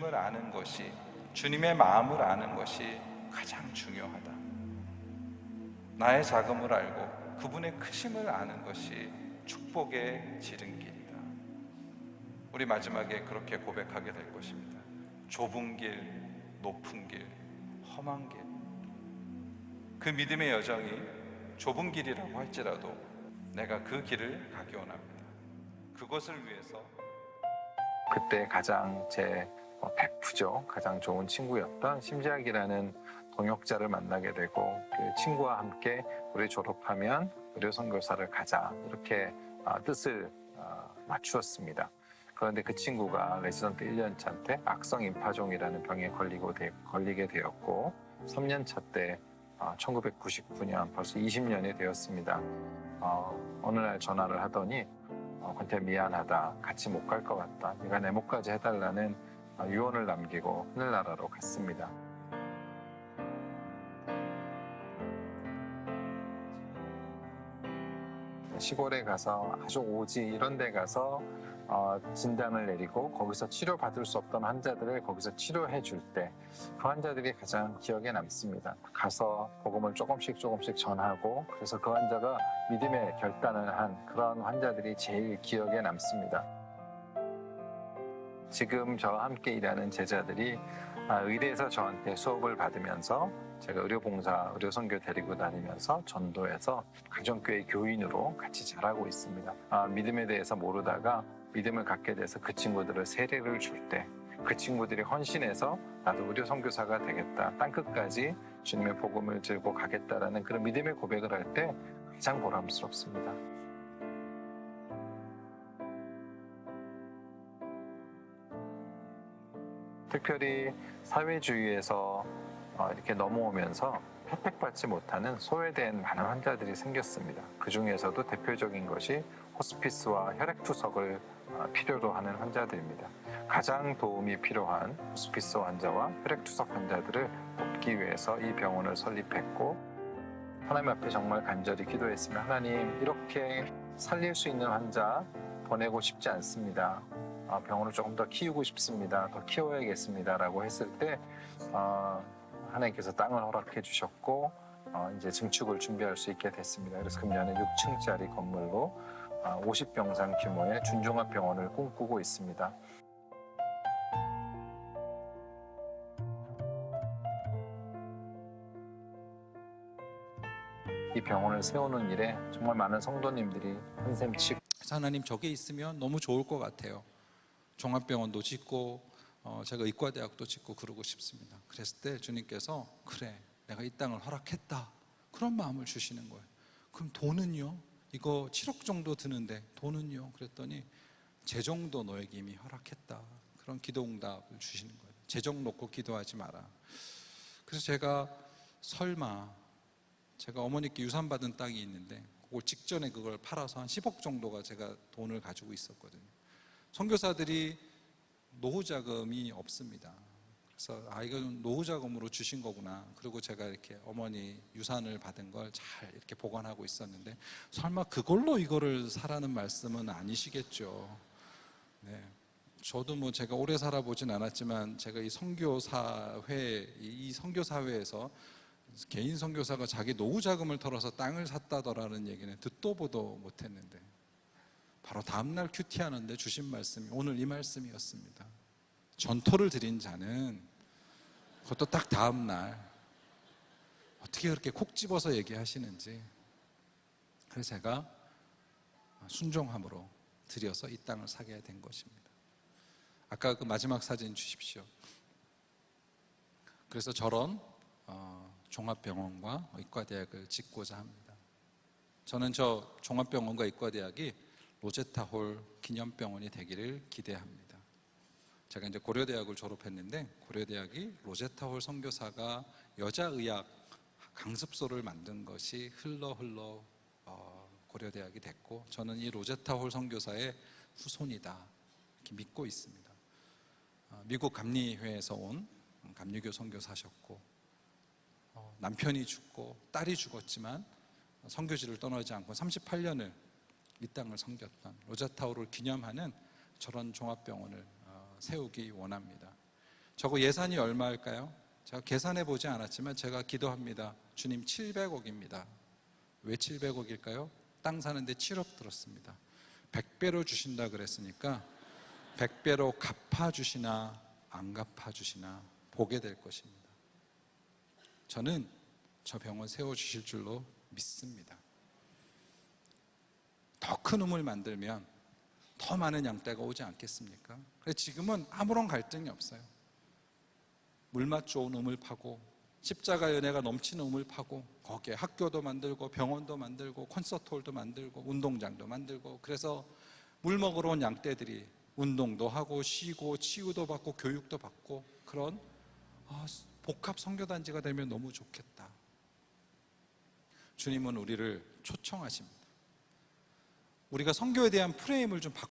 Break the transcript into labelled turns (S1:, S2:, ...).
S1: 주님을 아는 것이 주님의 마음을 아는 것이 가장 중요하다. 나의 자금을 알고 그분의 크심을 아는 것이 축복의 지름길이다. 우리 마지막에 그렇게 고백하게 될 것입니다. 좁은 길, 높은 길, 험한 길. 그 믿음의 여정이 좁은 길이라고 할지라도 내가 그 길을 가기 원합니다. 그것을 위해서
S2: 그때 가장 제 어, 베프죠. 가장 좋은 친구였던 심지학이라는 동역자를 만나게 되고 그 친구와 함께 우리 졸업하면 의료 선교사를 가자 이렇게 아, 뜻을 아, 맞추었습니다. 그런데 그 친구가 레지던트 1년 차 때 악성 임파종이라는 병에 걸리고 되, 걸리게 되었고 3년 차 때 1999년 벌써 20년이 되었습니다. 어, 어느 날 전화를 하더니 어, 권태 미안하다. 같이 못 갈 것 같다. 네가 내 목까지 해달라는 어, 유언을 남기고 하늘나라로 갔습니다. 시골에 가서 아주 오지 이런 데 가서 어, 진단을 내리고 거기서 치료받을 수 없던 환자들을 거기서 치료해 줄 때 그 환자들이 가장 기억에 남습니다. 가서 복음을 조금씩 조금씩 전하고 그래서 그 환자가 믿음의 결단을 한 그런 환자들이 제일 기억에 남습니다. 지금 저와 함께 일하는 제자들이 아, 의대에서 저한테 수업을 받으면서 제가 의료봉사, 의료선교 데리고 다니면서 전도해서 가정교회 교인으로 같이 자라고 있습니다. 아, 믿음에 대해서 모르다가 믿음을 갖게 돼서 그 친구들을 세례를 줄 때 그 친구들이 헌신해서 나도 의료 선교사가 되겠다. 땅 끝까지 주님의 복음을 들고 가겠다라는 그런 믿음의 고백을 할 때 가장 보람스럽습니다. 특별히 사회주의에서 어, 이렇게 넘어오면서 혜택받지 못하는 소외된 많은 환자들이 생겼습니다. 그 중에서도 대표적인 것이 호스피스와 혈액투석을 어, 필요로 하는 환자들입니다. 가장 도움이 필요한 호스피스 환자와 혈액투석 환자들을 돕기 위해서 이 병원을 설립했고 하나님 앞에 정말 간절히 기도했으면 하나님 이렇게 살릴 수 있는 환자 보내고 싶지 않습니다. 아, 병원을 조금 더 키우고 싶습니다. 더 키워야겠습니다라고 했을 때 어, 하나님께서 땅을 허락해 주셨고 어, 이제 증축을 준비할 수 있게 됐습니다. 그래서 금년에 6층짜리 건물로 어, 50병상 규모의 준종합 병원을 꿈꾸고 있습니다. 이 병원을 세우는 일에 정말 많은 성도님들이 한샘 치고
S3: 하나님 저게 있으면 너무 좋을 것 같아요. 종합병원도 짓고 어, 제가 의과대학도 짓고 그러고 싶습니다. 그랬을 때 주님께서 그래 내가 이 땅을 허락했다 그런 마음을 주시는 거예요. 그럼 돈은요? 이거 7억 정도 드는데 돈은요? 그랬더니 재정도 너에게 이미 허락했다 그런 기도응답을 주시는 거예요. 재정 놓고 기도하지 마라. 그래서 제가 설마 제가 어머니께 유산 받은 땅이 있는데 그걸 직전에 그걸 팔아서 한 10억 정도가 제가 돈을 가지고 있었거든요. 선교사들이 노후 자금이 없습니다. 그래서 아 이건 노후 자금으로 주신 거구나. 그리고 제가 이렇게 어머니 유산을 받은 걸 잘 이렇게 보관하고 있었는데 설마 그걸로 이거를 사라는 말씀은 아니시겠죠. 네. 저도 뭐 제가 오래 살아보진 않았지만 제가 이 선교사회 이 선교사회에서 개인 선교사가 자기 노후 자금을 털어서 땅을 샀다더라는 얘기는 듣도 보도 못했는데 바로 다음날 큐티하는데 주신 말씀이 오늘 이 말씀이었습니다. 전토를 드린 자는 그것도 딱 다음날 어떻게 그렇게 콕 집어서 얘기하시는지 그래서 제가 순종함으로 드려서 이 땅을 사게 된 것입니다. 아까 그 마지막 사진 주십시오. 그래서 저런 어, 종합병원과 의과대학을 짓고자 합니다. 저는 저 종합병원과 의과대학이 로제타홀 기념병원이 되기를 기대합니다. 제가 이제 고려대학을 졸업했는데 고려대학이 로제타홀 선교사가 여자의학 강습소를 만든 것이 흘러 흘러 어, 고려대학이 됐고 저는 이 로제타홀 선교사의 후손이다 이렇게 믿고 있습니다. 어, 미국 감리회에서 온 감리교 선교사셨고 어, 남편이 죽고 딸이 죽었지만 선교지를 떠나지 않고 38년을 이 땅을 섬겼던 로자타우를 기념하는 저런 종합병원을 어, 세우기 원합니다. 저거 예산이 얼마일까요? 제가 계산해 보지 않았지만 제가 기도합니다. 주님 700억입니다. 왜 700억일까요? 땅 사는데 7억 들었습니다. 100배로 주신다 그랬으니까 100배로 갚아 주시나 안 갚아 주시나 보게 될 것입니다. 저는 저 병원 세워 주실 줄로 믿습니다. 더 큰 우물 만들면 더 많은 양떼가 오지 않겠습니까? 그래서 지금은 아무런 갈등이 없어요. 물맛 좋은 우물 파고 십자가 연애가 넘치는 우물 파고 거기에 학교도 만들고 병원도 만들고 콘서트홀도 만들고 운동장도 만들고 그래서 물 먹으러 온 양떼들이 운동도 하고 쉬고 치유도 받고 교육도 받고 그런 아, 복합 선교단지가 되면 너무 좋겠다. 주님은 우리를 초청하십니다. 우리가 선교에 대한 프레임을 좀